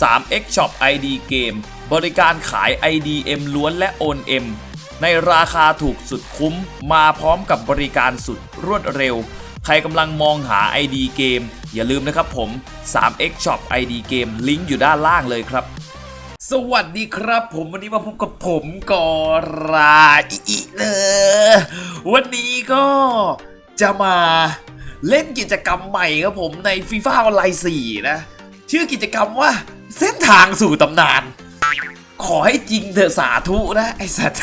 3x Shop ID เกม บริการขาย IDM ล้วนและโอน M ในราคาถูกสุดคุ้ม มาพร้อมกับบริการสุดรวดเร็ว ใครกำลังมองหา ID เกม อย่าลืมนะครับผม 3x Shop ID เกมลิงก์อยู่ด้านล่างเลยครับ สวัสดีครับ ผมวันนี้มาพบกับผมกอราอิอิเลอวันนี้ก็จะมาเล่นกิจกรรมใหม่ครับผมในฟีฟ่าออนไลน์4นะ ชื่อกิจกรรมว่า เส้นทางสู่ตำนาน ขอให้จริงเถอะสาธุนะ ไอสัตว์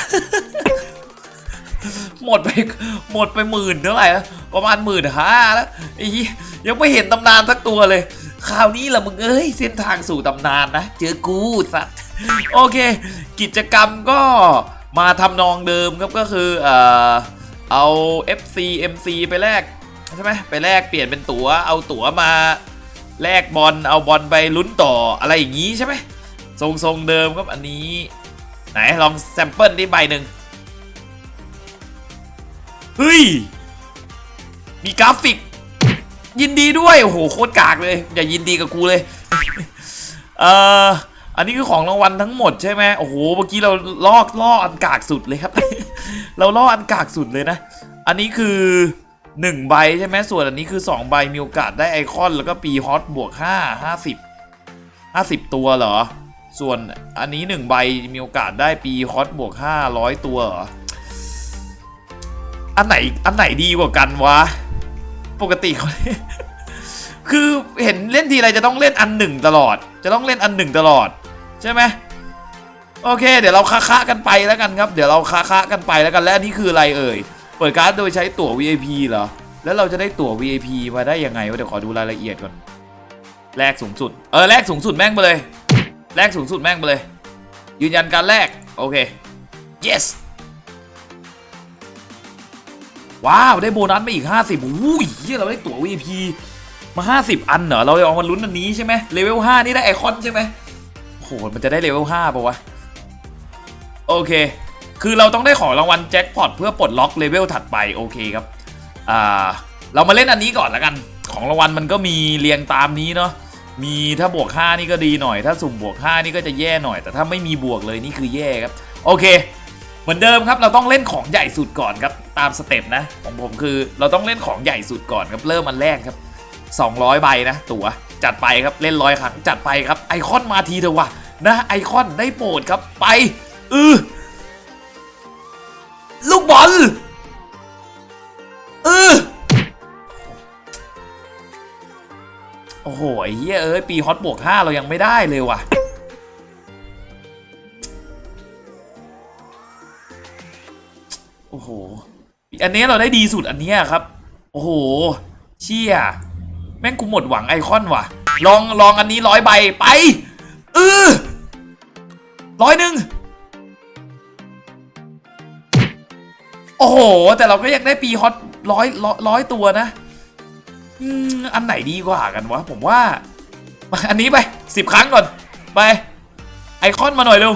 หมดไปหมดไปหมื่นเท่าไหร่นะประมาณหมื่นห้าแล้วไอ้ยังไม่เห็นตำนานสักตัวเลยคราวนี้ละมึงเอ้ยเส้นทางสู่ตำนานนะ เจอกูสัตว์โอเค กิจกรรมก็มาทำนองเดิมครับก็คือเอ่อเอา FC MC ไปแลกใช่ไหมไปแลกเปลี่ยนเป็นตั๋วเอาตั๋วมา แลกบอลเอาบอลไปลุ้นต่ออะไรอย่างนี้ใช่ไหมทรงทรงๆเดิมครับอันนี้ ไหนลองแซมเปิลที่ใบหนึ่งเฮ้ย มีกราฟิก ยินดีด้วยโอ้โหโคตรกากเลย อย่ายินดีกับกูเลย เอ่ออันนี้คือของรางวัลทั้งหมดใช่ไหมโอ้โหเมื่อกี้เราลอกล่ออันกากสุดเลยครับ เราล่ออันกากสุดเลยนะ อันนี้คือ 1 ใบใช่ไหมส่วนอันนี้คือ 2 ใบมีโอกาสได้ไอคอน แล้วก็ปีฮอตบวก 5 50 50 ตัวเหรอ ส่วนอันนี้ 1 ใบมีโอกาสได้ปีฮอตบวก 500 ตัวเหรอ อันไหนอันไหนดีกว่ากันวะ ปกติเขาคือเห็นเล่นทีไรจะต้องเล่นอันหนึ่งตลอด จะต้องเล่นอันหนึ่งตลอด ใช่ไหมโอเค เดี๋ยวเราคะคะกันไปแล้วกันครับ เดี๋ยวเราคะคะกันไปแล้วกันและนนี้คืออะไรเอ่ย ปิดการ์ดโดยใช้ตั๋ว VIP เหรอ แล้วเราจะได้ตั๋ว VIP มาได้ยังไงวะเดี๋ยวขอดูรายละเอียดก่อน แลกสูงสุด เออแลกสูงสุดแม่งไปเลย แลกสูงสุดแม่งไปเลย ยืนยันการแลกโอเค yes ว้าว ได้โบนัสมาอีก 50อุ้ยเฮียเราได้ตั๋ว VIP มา 50 อันเหรอ เราเอามาลุ้นอันนี้ใช่ไหมเลเวล 5 นี่ได้ไอคอนใช่ไหมโอ้โหมันจะได้เลเวล 5ป่าวะ โอเค คือเราต้องได้ของรางวัลแจ็คพอตเพื่อปลดล็อกเลเวลถัดไปโอเคครับอ่าเรามาเล่นอันนี้ก่อนละกัน ของรางวัลมันก็มีเรียงตามนี้เนาะมีถ้าบวก 5 นี่ก็ดีหน่อย ถ้าสุ่มบวก 5 นี่ก็จะแย่หน่อย แต่ถ้าไม่มีบวกเลยนี่คือแย่ครับ โอเค เหมือนเดิมครับ เราต้องเล่นของใหญ่สุดก่อนครับ ตามสเต็ปนะของผมคือเราต้องเล่นของใหญ่สุดก่อนครับ เริ่มอันแรกครับ 200 ใบนะ ตั๋วจัดไปครับเล่นร้อยครั้งจัดไปครับไอคอนมาทีเถอะวะนะไอคอนได้โปรดครับไป อือ ลูกบอลอือโอ้โหไอ้เหี้ยเอ้ยปีฮอตบวก5เรายังไม่ได้เลยว่ะ โอ้โห อันนี้เราได้ดีสุดอันนี้ครับ โอ้โห เชี่ย แม่งกูหมดหวังไอคอนว่ะ ลองลองอันนี้ร้อยใบไป เออร้อยหนึ่ง โอ้โห แต่เราก็ยังได้ปีฮอตร้อยร้อยตัวนะอันไหนดีกว่ากันวะ ผมว่า อันนี้ไปสิบครั้งก่อน ไป ไอคอนมาหน่อยเร็ว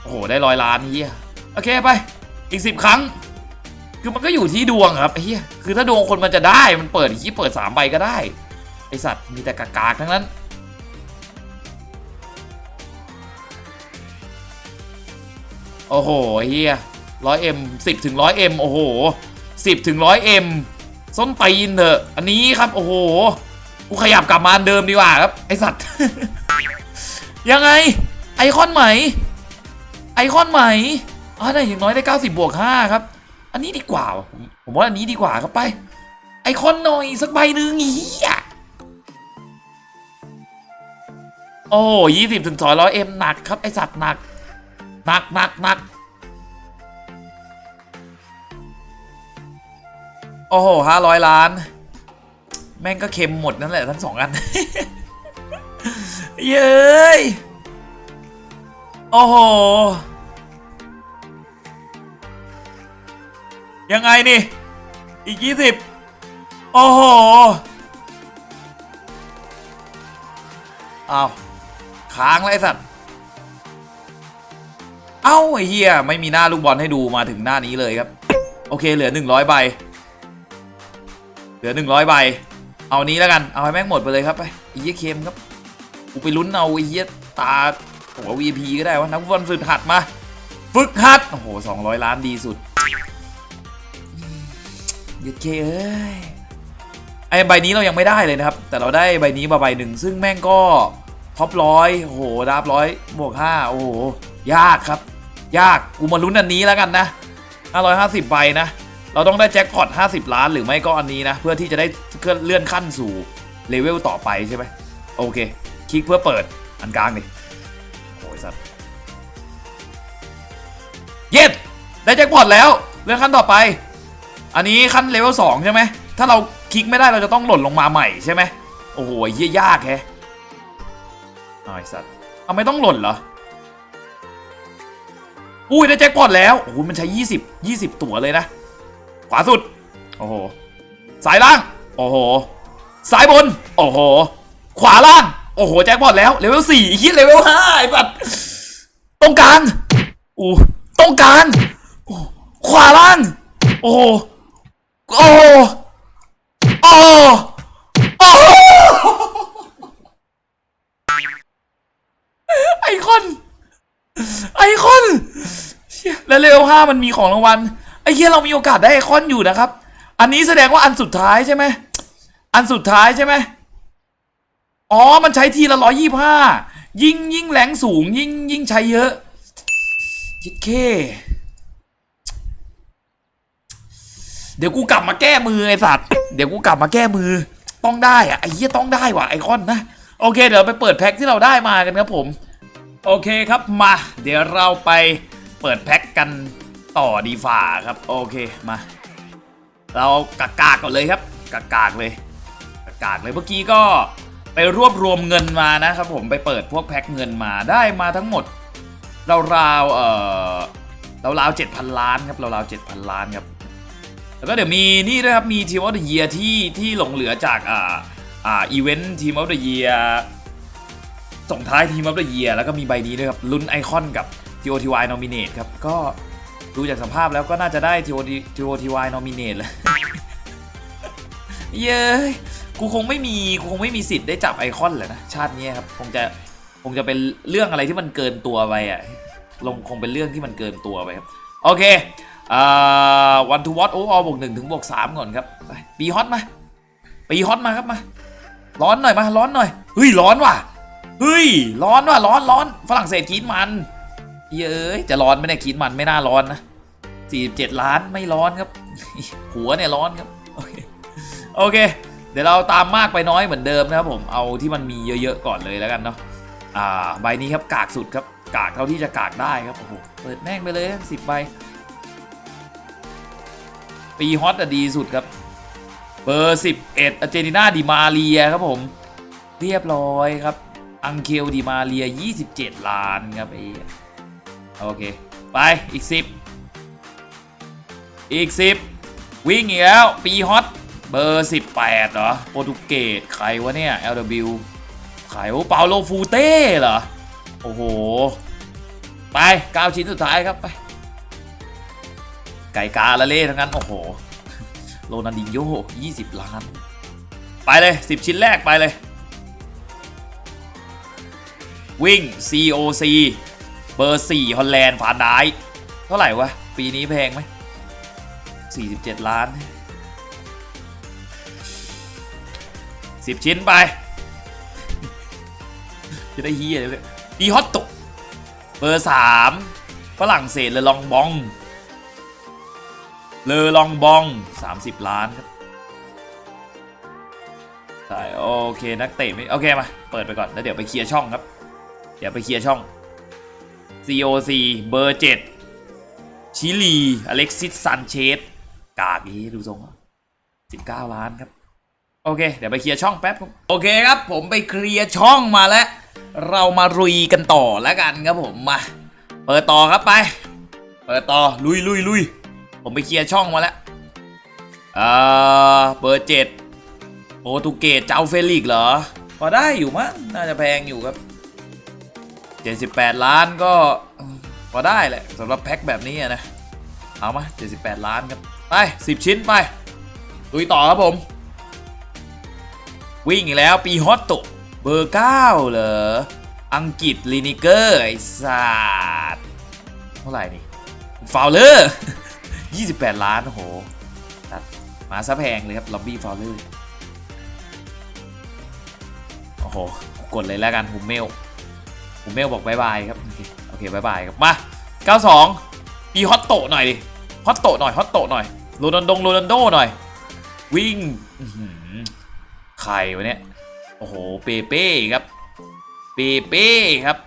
โอ้โห ได้ร้อยล้านเฮียโอเคไป อีกสิบครั้ง คือมันก็อยู่ที่ดวงครับเฮียคือถ้าดวงคนมันจะได้มันเปิดที่เปิดสามใบก็ได้ ไอสัตว์มีแต่กากๆทั้งนั้น โอ้โหเฮียร้อยเอ็มสิบถึงร้อยเอ็มโอ้โหสิบถึงร้อยเอ็มส้นตีนเถอะ อันนี้ครับโอ้โห กูขยับกลับมาเดิมดีกว่าครับ ไอสัตว์ ยังไง ไอคอนใหม่ ไอคอนใหม่อ่าได้อย่างน้อยได้ 90 บวก 5 ครับ อันนี้ดีกว่า ผมว่าอันนี้ดีกว่าครับไป ไอคอนหน่อยสักใบหนึ่งเฮียโอ้ยี่สิบถึงสองร้อยเอ็มหนักครับ ไอสัตว์หนัก หนักหนักหนักโอ้โหห้าร้อยล้าน แม่งก็เค็มหมดนั่นแหละทั้งสองอัน เย้ย โอ้โห ยังไงนี่ อีกยี่สิบโอ้โหเอาวค้างแล้วไอ้สัตว์ เอ้าไอ้เหี้ยไม่มีหน้าลูกบอลให้ดูมาถึงหน้านี้เลยครับ โอเคเหลือ 100 ใบ เหลือ 100 ใบ เอานี้แล้วกัน เอาให้แม่งหมดไปเลยครับไปไอ้เหี้ยเค็มครับกูไปลุ้นเอาไอ้เหี้ยตาหัว VP ก็ได้วะนักฟุตบอลฝึกหัดมา ฝึกหัด โอ้โหสองร้อยล้านดีสุดเย็ดเคเอ้ยไอใบนี้เรายังไม่ได้เลยนะครับ แต่เราได้ใบนี้มาใบหนึ่งซึ่งแม่งก็ท็อปร้อยโอ้โหดาบร้อยบวกห้าโอ้โห ยากครับ ยากกูมาลุ้นอันนี้แล้วกันนะ 550ใบนะ เราต้องได้แจ็คพอต50 ล้านหรือไม่ก็อันนี้นะ เพื่อที่จะได้เลื่อนขั้นสู่เลเวลต่อไปใช่ไหมโอเค คลิกเพื่อเปิดอันกลางดิโอ้ยสัตว์เย็ดได้แจ็คพอตแล้วเลื่อนขั้นต่อไป อันนี้ขั้นเลเวล2ใช่ไหมถ้าเราคลิกไม่ได้เราจะต้องหล่นลงมาใหม่ใช่ไหมโอ้โหเยี่ยยากแฮะไอ้สัตว์เอาไม่ต้องหล่นเหรอ อุ้ยได้แจ็คพอตแล้ว โอ้โหมันใช้ 20 20 ตั๋วเลยนะ ขวาสุด โอ้โหสายล่าง โอ้โหสายบน โอ้โห ขวาล่าง โอ้โห แจ็คพอตแล้วเลเวลสี่ฮิตเลเวลห้าบัดตรงกลางอู้ตรงกลางโอ้ขวาล่าง โอ้โห โอ้โหโอ้โหโอ้โหไอคอน ไอคอนเชี่ยแล้วเลเวล ห้ามันมีของรางวัลไอ้เหี้ยเรามีโอกาสได้ไอคอนอยู่นะครับ อันนี้แสดงว่าอันสุดท้ายใช่ไหมอันสุดท้ายใช่ไหมอ๋อ มันใช้ทีละร้อยยี่ห้ายิ่งยิ่งแรงสูงยิ่งยิ่งใช้เยอะยิดเคเดี๋ยวกูกลับมาแก้มือไอสัตว์เดี๋ยวกูกลับมาแก้มือ ต้องได้อะไอ้เหี้ยต้องได้ว่ะไอคอนนะโอเค เดี๋ยวไปเปิดแพ็คที่เราได้มากันครับผม โอเคครับมา เดี๋ยวเราไป เปิดแพ็คกันต่อดีฝ่าครับ โอเคมา เรากากากก่อนเลยครับกากากเลยกากากเลยเมื่อกี้ก็ไปรวบรวมเงินมานะครับผมไปเปิดพวกแพ็คเงินมาได้มาทั้งหมดราวๆเอ่อราวๆเจ็ดพันล้านครับราวๆเจ็ดพันล้านครับแล้วก็เดี๋ยวมีนี่ด้วยครับมีทีมออฟเดอะเยียที่ที่หลงเหลือจากอ่าอ่าอีเวนต์ทีมออฟเดอะเยียส่งท้ายทีมออฟเดอะเยียแล้วก็มีใบนี้ด้วยครับลุ้นไอคอนกับ TOTY Nominate ครับ ก็ดูจากสภาพแล้วก็น่าจะได้ T.O.T.T.O.T.Y. Nominate แหละเย้ยกูคงไม่มีกูคงไม่มีสิทธิ์ได้จับไอคอนเลยนะ ชาตินี้ครับ คงจะคงจะเป็นเรื่องอะไรที่มันเกินตัวไปอะลงคงเป็นเรื่องที่มันเกินตัวไปครับ โอเคอ่าวันทูวอตโอออบวกหนึ่งถึงบวกสามก่อนครับปีฮอตมาปีฮอตมาครับมา ร้อนหน่อยมาร้อนหน่อยเฮ้ยร้อนว่ะเฮ้ยร้อนว่ะร้อนร้อนฝรั่งเศสกีดมัน เย้ยจะร้อนไม่ได้กรีดมันไม่น่าร้อนนะ47ล้านไม่ร้อนครับ หัวเนี่ยร้อนครับโอเคโอเค เดี๋ยวเราตามมากไปน้อยเหมือนเดิมนะครับผมเอาที่มันมีเยอะๆก่อนเลยแล้วกันเนาะอ่าใบนี้ครับกากสุดครับกากเท่าที่จะกากได้ครับโอ้โหเปิดแม่งไปเลยสิบใบปีฮอตอะดีสุดครับเบอร์11อาร์เจนินาดิมาเรียครับผมเรียบร้อยครับอังเคลดิมาเรีย 27 ล้านครับไอ้ โอเค ไปอีก 10 อีก 10 วิ่งอีกแล้ว ปีฮอต เบอร์ 18 เหรอ โปรตุเกสใครวะเนี่ย LW ใครวะเปาโลฟูเต้เหรอ โอ้โห ไป9ชิ้นสุดท้ายครับไป ไก่กาละเล่ทั้งนั้น โอ้โห โรนัลดิโญ่20 ล้าน ไปเลย 10 ชิ้นแรกไปเลยวิ่ง COC เบอร์4ฮอลแลนด์ผ่านได้เท่าไหร่วะ ปีนี้แพงไหม47 ล้าน 10 ชิ้นไป จะได้เฮียเลยดีฮอตตกเบอร์ 3 ฝรั่งเศสเลยลองบอง เลอลองบอง 30 ล้านครับใช่โอเค นักเตะไม่โอเคมา เปิดไปก่อน แล้วเดี๋ยวไปเคลียร์ช่องครับ เดี๋ยวไปเคลียร์ช่อง COC เบอร์ 7 ชิลี อเล็กซิสซันเชสกากอีดูทรง19 ล้านครับ โอเค เดี๋ยวไปเคลียร์ช่องแป๊บ โอเคครับ ผมไปเคลียร์ช่องมาแล้ว เรามารุยกันต่อแล้วกันครับผมมา เปิดต่อครับไป เปิดต่อลุยลุยลุยผมไปเคลียร์ช่องมาแล้วเออเบอร์เจ็ดโปรตุเกสเจ้าเฟลิกเหรอพอได้อยู่มั้งน่าจะแพงอยู่ครับ 78 ล้านก็พอได้แหละสำหรับแพ็คแบบนี้นะ เอามา 78 ล้านครับ ไป 10 ชิ้นไปลุยต่อครับผม วิ่งอีกแล้วปีฮอตโตเบอร์เก้าเหรอ อังกฤษลีนิเกอร์ ไอ้สัตว์เท่าไหร่นี่ฟาวเลอร์ 28 ล้าน โอ้โหตัดมาซะแพงเลยครับ ล็อบบี้ฟาวเลอร์ โอ้โห กดเลยแล้วกันฮูมเมล ฮูมเมลบอกบายบายครับ โอเคโอเคบายบายครับ มา 92ปีฮอตโตหน่อยดิ ฮอตโตหน่อย ฮอตโตหน่อย โรนัลดงโรนัลโดหน่อย วิ่งใครวะเนี่ย โอ้โห เปเป้ครับ เปเป้ครับ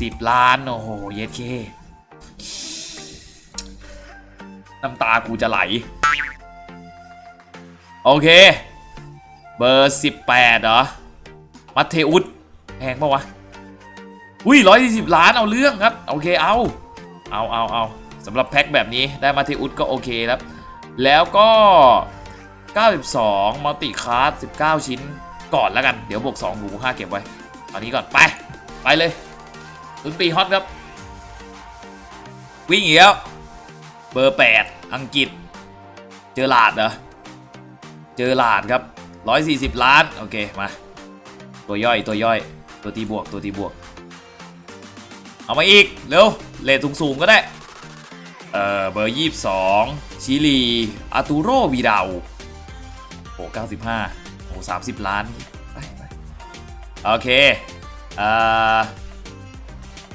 สิบล้าน โอ้โห เยสเคน้ำตากูจะไหล โอเค เบอร์ 18เหรอ มัตเทอุส แพงปะวะ อุ้ยร้อยสิบล้านเอาเรื่องครับ โอเคเอา เอาเอาเอาสำหรับแพ็คแบบนี้ได้มาเทอุสก็โอเคครับ แล้วก็ 92มัลติคาร์ด19 ชิ้นก่อนแล้วกัน เดี๋ยวบวก2หู5เก็บไว้ ตอนนี้ก่อน ไป ไปเลยลุ้นปีฮอตครับ วิ่งอีกแล้ว เบอร์ 8 อังกฤษ เจอหลาดเหรอ เจอหลาดครับ 140 ล้าน โอเค มา ตัวย่อยตัวย่อย ตัวตีบวกตัวตีบวก เอามาอีก เร็ว เลทสูงๆก็ได้ เอ่อเบอร์22ชิลีอาตูโรวีดาวโอ้95โอ้30ล้านไปไปโอเคเอ่อ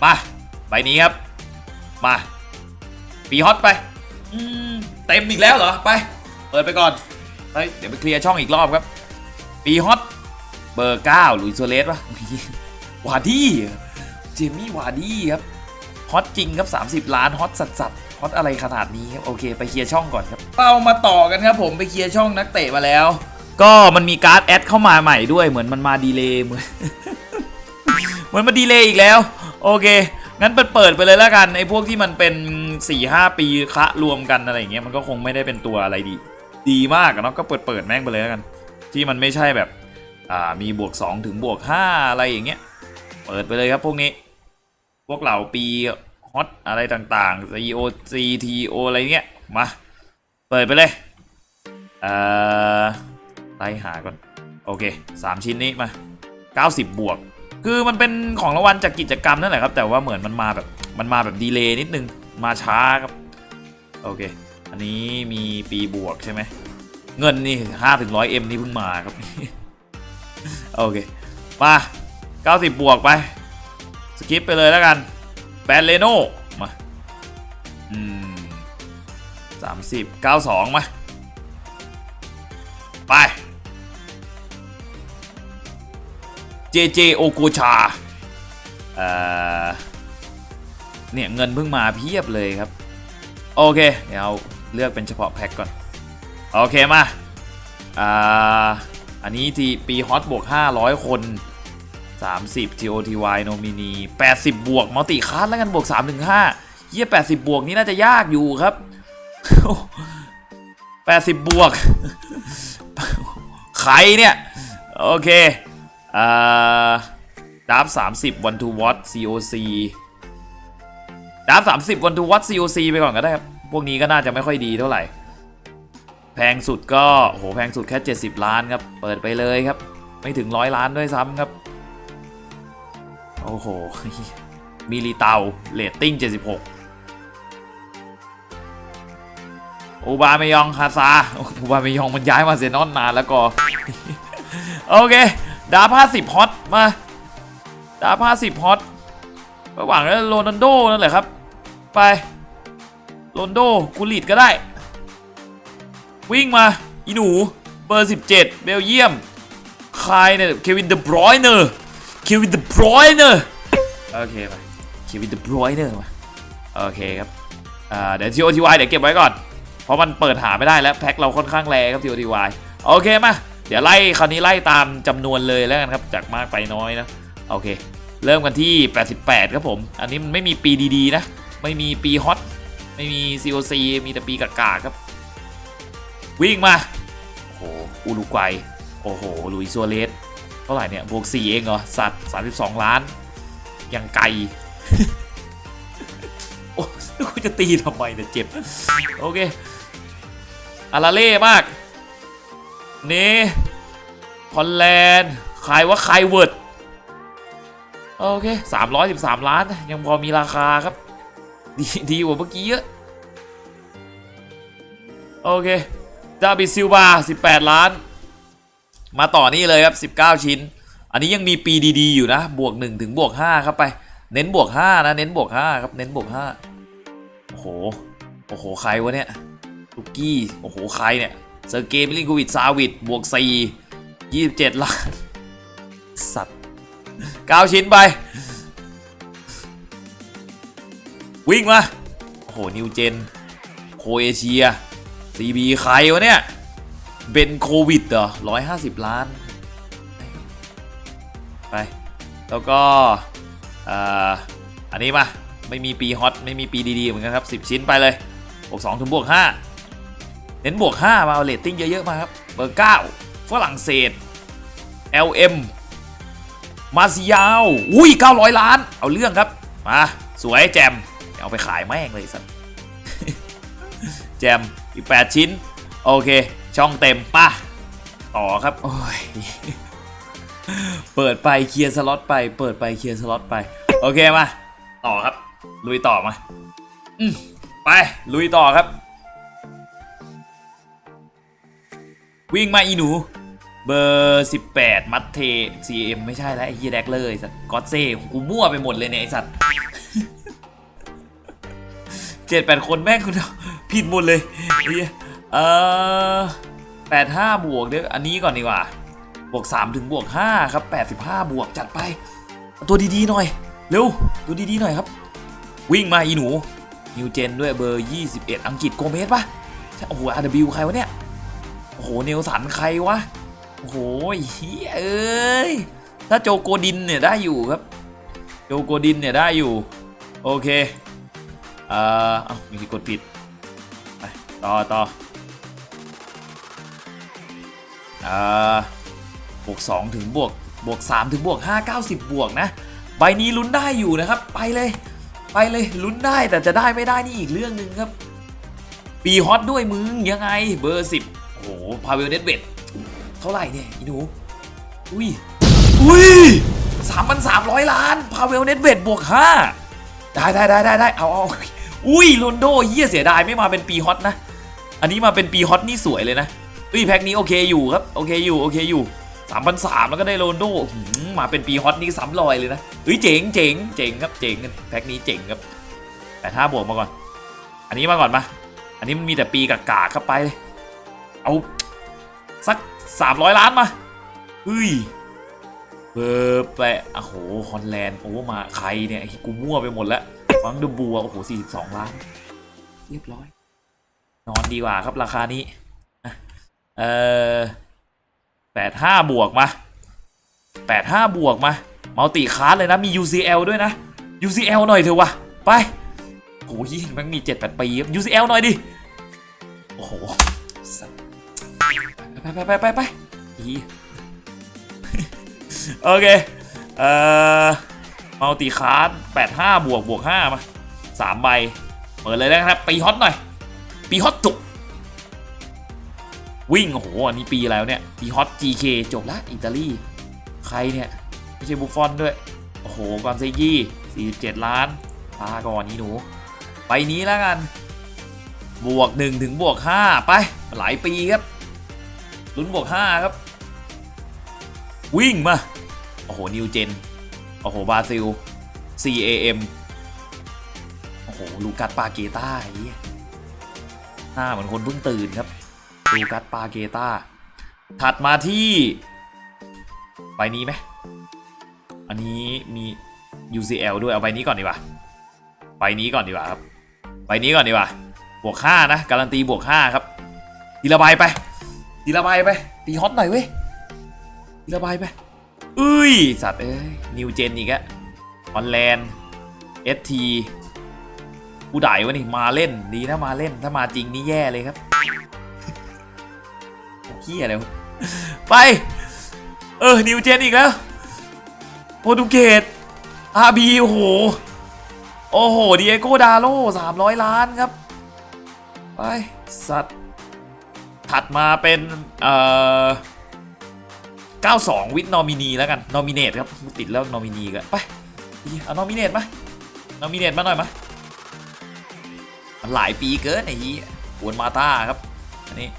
มาใบนี้ครับ มาปีฮอตไปเต็มอีกแล้วเหรอ ไป เปิดไปก่อนเดี๋ยวไปเคลียร์ช่องอีกรอบครับ ปีฮอต เบอร์9หลุยส์โซเลสปะวาร์ดี้เจมี่วาร์ดี้ครับฮอตจริงครับ 30 ล้านฮอตสัสสัสๆฮอตอะไรขนาดนี้ครับโอเคไปเคลียร์ช่องก่อนครับ เรามาต่อกันครับผมไปเคลียร์ช่องนักเตะมาแล้ว ก็มันมีการ์ดแอดเข้ามาใหม่ด้วยเหมือนมันมาดีเลย์เหมือนเหมือนมาดีเลย์อีกแล้ว โอเค งั้นเปิดเปิดไปเลยแล้วกันไอ้พวกที่มันเป็น4-5ปีคะรวมกันอะไรอย่างเงี้ยมันก็คงไม่ได้เป็นตัวอะไรดี ดีมากเนาะก็เปิดเปิดแม่งไปเลยแล้วกัน ที่มันไม่ใช่แบบ อ่ามีบวก 2 ถึงบวก 5 อะไรอย่างเงี้ย เปิดไปเลยครับพวกนี้ พวกเหล่าปีฮอตอะไรต่างๆ CEO CTO อะไรเงี้ย มา เปิดไปเลยเอ่อไล่หาก่อน โอเค 3 ชิ้นนี้มา 90 บวก คือมันเป็นของรางวัลจากกิจกรรมนั่นแหละครับ แต่ว่าเหมือนมันมาแบบ มันมาแบบดีเลย์นิดนึง มาช้าครับ โอเค อันนี้มีปีบวกใช่ไหม เงินนี่5ถึง100 M นี่เพิ่งมาครับ โอเค มา90 บวกไป สกิปไปเลยแล้วกันแบนเลโน่มาอืมสามสิบเก้าสองมา ไปเจเจโอโกชาเอ่อเนี่ย เงินเพิ่งมาเพียบเลยครับ โอเค เดี๋ยวเอาเลือกเป็นเฉพาะแพ็กก่อน โอเค มาอ่า อันนี้ทีปีฮอตบวก 500 คน 30 TOTY โนมินี 80 บวกมัลติคัสแล้วกันบวก3ถึง5เฮีย80 บวกนี่น่าจะยากอยู่ครับ 80 บวก ใครเนี่ย โอเคอ่าดับ30 one to watch COC ดับ30 one to watch COC ไปก่อนก็ได้ครับ พวกนี้ก็น่าจะไม่ค่อยดีเท่าไหร่ แพงสุดก็โหแพงสุดแค่ 70 ล้านครับ เปิดไปเลยครับ ไม่ถึงร้อยล้านด้วยซ้ำครับ โอ้โหมิลิเตาเรตติ้ง 76 อูบาเมยองฮาซาอูบาเมยองมันย้ายมาเซนอนนานแล้วก็ โอเค ดาผ้าสิบฮอตมา ดาผ้าสิบฮอตระหว่างนั้นโรนัลโดนั่นแหละครับ ไปโรนโดกูลีดก็ได้ วิ่งมา อีหนูเบอร์ 17 เบลเยียม ใครเนี่ยเควินเดบรอยเนอร์เควินเดบรอยเนอร์โอเคไปเควินเดบรอยเนอร์มาโอเคครับอ่าเดี๋ยว TOTY เดี๋ยวเก็บไว้ก่อน เพราะมันเปิดหาไม่ได้แล้วแพ็คเราค่อนข้างแรงครับ TOTY โอเคมาเดี๋ยวไล่คราวนี้ไล่ตามจำนวนเลยแล้วกันครับจากมากไปน้อยนะโอเค เริ่มกันที่ 88 ครับผม อันนี้มันไม่มีปีดีๆนะ ไม่มีปีฮอตไม่มี COC มีแต่ปีกากาครับ วิ่งมา โอ้โหอุรุกวัย โอ้โหลุยซัวเรสเท่าไหร่เนี่ยบวก4เองเหรอ สัตว์ 32 ล้าน ยังไกล โอ้กูจะตีทำไมเนี่ยเจ็บ โอเคอาราเล่มาก นี่ฮอลแลนด์ขายว่าใครเวิร์ดโอเคสามร้อยสิบสามล้าน ยังพอมีราคาครับ ดีดีกว่าเมื่อกี้เยอะ โอเค ดาบิซิลบา18 ล้าน มาต่อนี่เลยครับ 19 ชิ้น อันนี้ยังมีปีดีๆอยู่นะ บวก 1 ถึงบวก5ครับไป เน้นบวก 5 นะ เน้นบวก 5 ครับ เน้นบวก 5 โอ้โห โอ้โห ใครวะเนี่ยลูกกี้ โอ้โห ใครเนี่ยเซอร์เกย์มิลินโควิดซาวิดบวก 4 27 ล้าน สัตว์ 9 ชิ้นไป วิ่งมา โอ้โห นิวเจน โคเอเชีย ซีบีใครวะเนี่ย เบนโควิดเหรอร้อยห้าสิบล้าน ไป แล้วก็อันนี้มาไม่มีปีฮอตไม่มีปีดีๆเหมือนกันครับ 10 ชิ้นไปเลยบวก2ถึงบวก5เน้นบวก 5 มาเอาเรตติ้งเยอะ ๆ มาครับ เบอร์ 9 ฝรั่งเศส LM มาซิยาวอุ้ย 900 ล้าน เอาเรื่องครับ มา สวยแจม เอาไปขายแม่งเลยสัตว์แจม อีก 8 ชิ้น โอเค ช่องเต็มป่ะ ต่อครับ โอ้ย เปิดไปเคลียร์สล็อตไป เปิดไปเคลียร์สล็อตไป โอเคมา ต่อครับ ลุยต่อมาอมไป ลุยต่อครับ วิ่งมาอีหนู เบอร์ 18 มัตเท CM ไม่ใช่แล้วไอ้เฮียแดกเลยสัตว์ก็อตเซ่กูมั่วไปหมดเลยเนี่ยไอ้สัตว์เจ็ดแปดคนแม่งคุณ ผิดหมดเลยเฮียเออแปดห้าบวกเดี๋ยวอันนี้ก่อนดีกว่า บวกสามถึงบวกห้าครับแปดสิบห้าบวกจัดไป ตัวดีๆหน่อย เร็ว ตัวดีๆหน่อยครับ วิ่งมาอีหนูนิวเจนด้วยเบอร์ 21 อังกฤษโกเมสปะใช่โอ้โห RW ใครวะเนี่ย โอ้โหเนลสันใครวะ โอ้โหเฮียเอ้ย ถ้าโจโกดินเนี่ยได้อยู่ครับ โจโกดินเนี่ยได้อยู่ โอเคเอ่อเอ้ามีกดผิด ต่อต่ออ่อบวก2ถึงบวกบวก3ถึงบวก5 90 บวกนะ ใบนี้ลุ้นได้อยู่นะครับ ไปเลย ไปเลยลุ้นได้แต่จะได้ไม่ได้นี่อีกเรื่องหนึ่งครับ ปีฮอตด้วยมึงยังไงเบอร์ 10 โอ้โหพาเวลเน็ตเวทเท่าไหร่เนี่ยอีหนูอุ้ยอุ้ยสามพันสามร้อยล้านพาเวลเน็ตเวทบวกห้าได้ได้ได้ได้ได้เอาเอาอุ้ยโรนโดเฮียเสียดายไม่มาเป็นปีฮอตนะ อันนี้มาเป็นปีฮอตนี่สวยเลยนะอุ้ยแพ็คนี้โอเคอยู่ครับโอเคอยู่โอเคอยู่สามพันสามแล้วก็ได้โรนโดหมาเป็นปีฮอตนี่ซ้ำรอยเลยนะเฮ้ยเจ๋งเจ๋งเจ๋งครับเจ๋งแพ็คนี้เจ๋งครับแต่ถ้าบวกมาก่อน อันนี้มาก่อนมาอันนี้มันมีแต่ปีกากๆเข้าไปเลยเอาสักสามร้อยล้านมาเฮ้ยเบอร์แปะโอ้โหฮอลแลนด์โอ้มาใครเนี่ยกูมั่วไปหมดแล้วฟังเดอะบัวโอ้โห42 ล้าน เรียบร้อย นอนดีกว่าครับราคานี้อะเออ85บวกมา85บวกมามัลติคาร์เลยนะ มี UCL ด้วยนะ UCL หน่อยเถอะวะ ไปโอ้ยมันมี7-8ปีครับ UCL หน่อยดิ โอ้โหสัตว์ไปไปไปไปไปอีโอเค เอ่อมัลติคาร์ดแปดห้าบวกบวกห้ามาสามใบ เปิดเลยนะครับปีฮอตหน่อย ปีฮอตจุกวิ่งโอ้โหอันนี้ปีแล้วเนี่ยปีฮอต GK จบละอิตาลีใครเนี่ย ไม่ใช่บุฟฟอนด้วย โอ้โหกอนเซยี่สี่สิบเจ็ดล้านพาก่อนนี่หนู ไปนี้แล้วกัน บวกหนึ่งถึงบวกห้าไป หลายปีครับลุ้นบวกห้าครับ วิ่งมา โอ้โห นิวเจน โอ้โห บราซิล CAM โอ้โห ลูกัสปาเกต้าไอ้ หน้าเหมือนคนเพิ่งตื่นครับลูกัสปาเกตาถัดมาที่ใบนี้ไหมอันนี้มี UCL ด้วยเอาใบนี้ก่อนดีกว่าใบนี้ก่อนดีกว่าครับใบนี้ก่อนดีกว่าบวก5นะการันตีบวก5ครับทีละใบไปทีละใบไปตีฮอตหน่อยเว้ยทีละใบไปอุ้ยสัตว์เอ้ยนิวเจนอีกอะฮอลแลนด์เอสที ผู้ใดวะนี่มาเล่นดีนะมาเล่นถ้ามาจริงนี่แย่เลยครับเฮียอะไรวไป เออ นิวเจนอีกแล้ว โปรตุเกสอาบีโอ้โห โอ้โหดีเอโกดาโลสามร้อยล้านครับ ไป สัตว์ ถัดมาเป็น เอ่อ92 วิดนอมินีแล้วกัน นอมิเนตครับ ติดแล้วนอมินีกันไป เอานอมิเนตมานอมิเนตมาหน่อยมา มันหลายปีเกินไอ้ยี่ปวนมาตาครับ อันนี้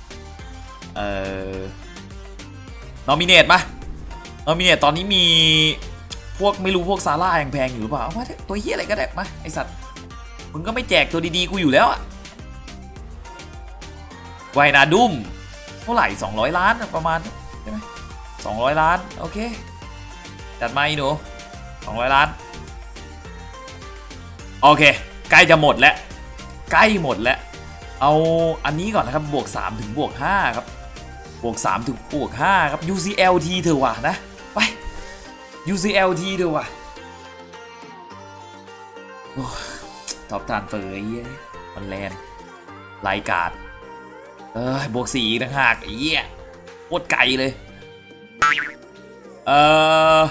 เอ่อนอมิเนตมานอมิเนตตอนนี้มีพวกไม่รู้พวกซาร่าแพงๆอยู่หรือเปล่าเอามาตัวเฮียอะไรก็ได้มาไอสัตว์มึงก็ไม่แจกตัวดีๆกูอยู่แล้วอะไวนาดุมเท่าไหร่ 200 ล้านประมาณใช่ไหม200ล้าน โอเค จัดมาอีหนู200ล้าน โอเค ใกล้จะหมดแล้ว ใกล้หมดแล้ว เอาอันนี้ก่อนนะครับบวก 3 ถึงบวก 5 ครับ บวก 3 ถึงบวก 5 ครับ UCLT เถอะว่ะนะ ไป UCLT เถอะว่ะโอ้ยตอบทานเฟอร์ยมันแลนรายการเออบวกสี่ต่างหากไอ้เหี้ยโคตรไกลเลย เออ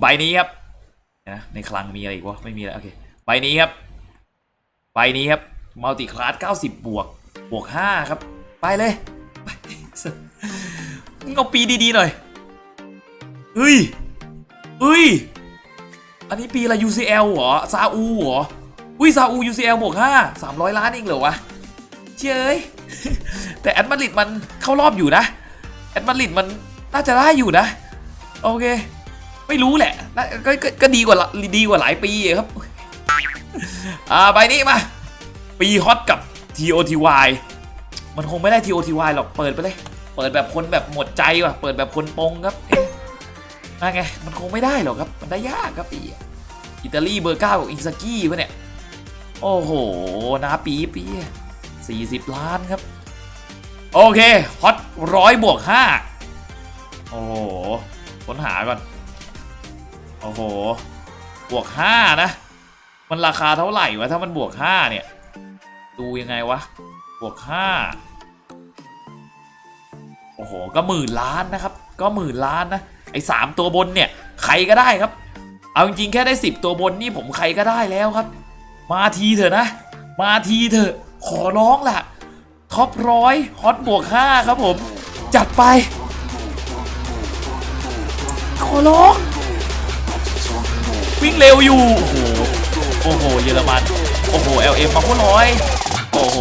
ใบนี้ครับนะในคลังมีอะไรอีกวะไม่มีแล้วโอเคใบนี้ครับ ใบนี้ครับมัลติคลาส90 บวก บวก 5 ครับ ไปเลยไปมึงเอาปีดี ๆ หน่อยเฮ้ยเฮ้ย อันนี้ปีละไร UCL เหรอ ซาอูเหรอ อุ้ย ซาอู UCL บวก 5 300 ล้านเองเหรอวะเจ้ยแต่แอดมาริดมันเข้ารอบอยู่นะ แอดมาริดมันน่าจะได้อยู่นะ โอเค ไม่รู้แหละ ก็ก็ก็ดีกว่าดีกว่าหลายปีครับ อ่าใบนี้มา ปีฮอตกับ TOTY มันคงไม่ได้ TOTY หรอกเปิดไปเลย เปิดแบบคนแบบหมดใจว่ะเปิดแบบคนปงครับเอ๊ะนั่นไงมันคงไม่ได้หรอกครับ มันได้ยากครับอีอิตาลีเบอร์เก้ากับอินซากิปะเนี่ย โอ้โหนาปีปีสี่สิบล้านครับ โอเคฮอตร้อยบวกห้าโอ้โหค้นหาก่อน โอ้โห บวกห้านะ มันราคาเท่าไหร่วะถ้ามันบวกห้าเนี่ย ดูยังไงวะ บวกห้าโอ้โห ก็หมื่นล้านนะครับ ก็หมื่นล้านนะ ไอ้สามตัวบนเนี่ย ใครก็ได้ครับ เอาจริงๆแค่ได้สิบตัวบนนี่ผมใครก็ได้แล้วครับ มาทีเถอะนะ มาทีเถอะ ขอร้องล่ะ ท็อปร้อยฮอตบวกห้าครับผม จัดไป ขอร้อง วิ่งเร็วอยู่ โอ้โห โอ้โห เยอรมัน โอ้โห LM มาโคตรร้อย โอ้โห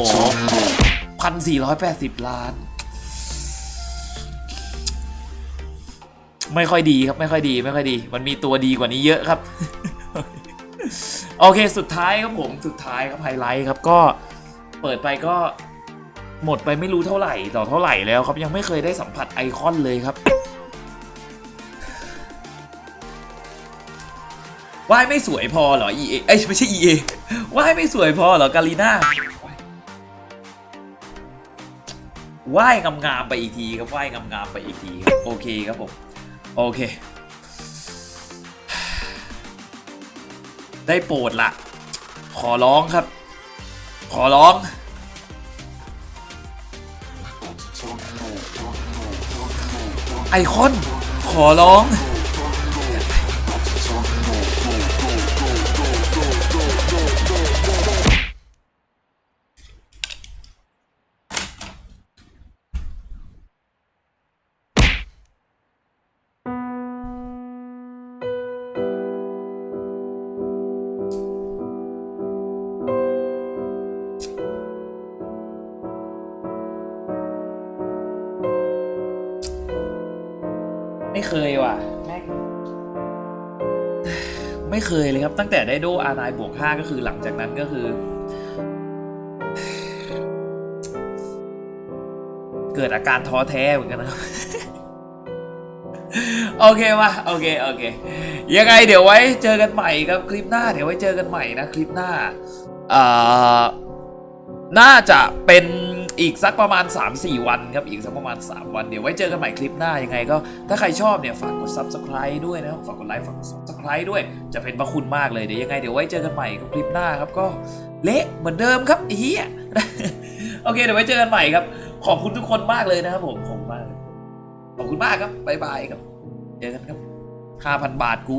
พันสี่ร้อยแปดสิบล้าน ไม่ค่อยดีครับ ไม่ค่อยดี ไม่ค่อยดี มันมีตัวดีกว่านี้เยอะครับ โอเค สุดท้ายครับผม สุดท้ายครับไฮไลท์ครับ ก็เปิดไปก็หมดไปไม่รู้เท่าไหร่ต่อเท่าไหร่แล้วครับ ยังไม่เคยได้สัมผัสไอคอนเลยครับ ว่ายไม่สวยพอเหรอ EA เอ้ยไม่ใช่ EA ว่ายไม่สวยพอเหรอกาลีน่าว่ายงามๆไปอีกทีครับว่ายงามๆไปอีกทีครับโอเคครับผมโอเค ได้โปรดละขอร้องครับ ขอร้อง ไอคอน ขอร้อง ไม่เคยเลยครับ ตั้งแต่ได้โดอาร์ไนบวกห้าก็คือหลังจากนั้นก็คือ เกิดอาการท้อแท้เหมือนกันนะครับโอเคมาโอเค โอเค ยังไงเดี๋ยวไว้เจอกันใหม่ครับคลิปหน้า เดี๋ยวไว้เจอกันใหม่นะคลิปหน้าอ่าน่าจะเป็น อีกสักประมาณ 3-4 วันครับ อีกสักประมาณ 3 วัน เดี๋ยวไว้เจอกันใหม่คลิปหน้ายังไง ก็ถ้าใครชอบเนี่ยฝากกด subscribe ด้วยนะครับ ฝากกดไลค์ ฝากกด subscribe ด้วย จะเป็นพระคุณมากเลย เดี๋ยวยังไงเดี๋ยวไว้เจอกันใหม่กับคลิปหน้าครับ ก็เละเหมือนเดิมครับเฮียโอเคเดี๋ยวไว้เจอกันใหม่ครับ ขอบคุณทุกคนมากเลยนะครับผมขอบคุณมากขอบคุณมากครับบ๊ายบายครับ เจอกันครับ5,000 บาทกู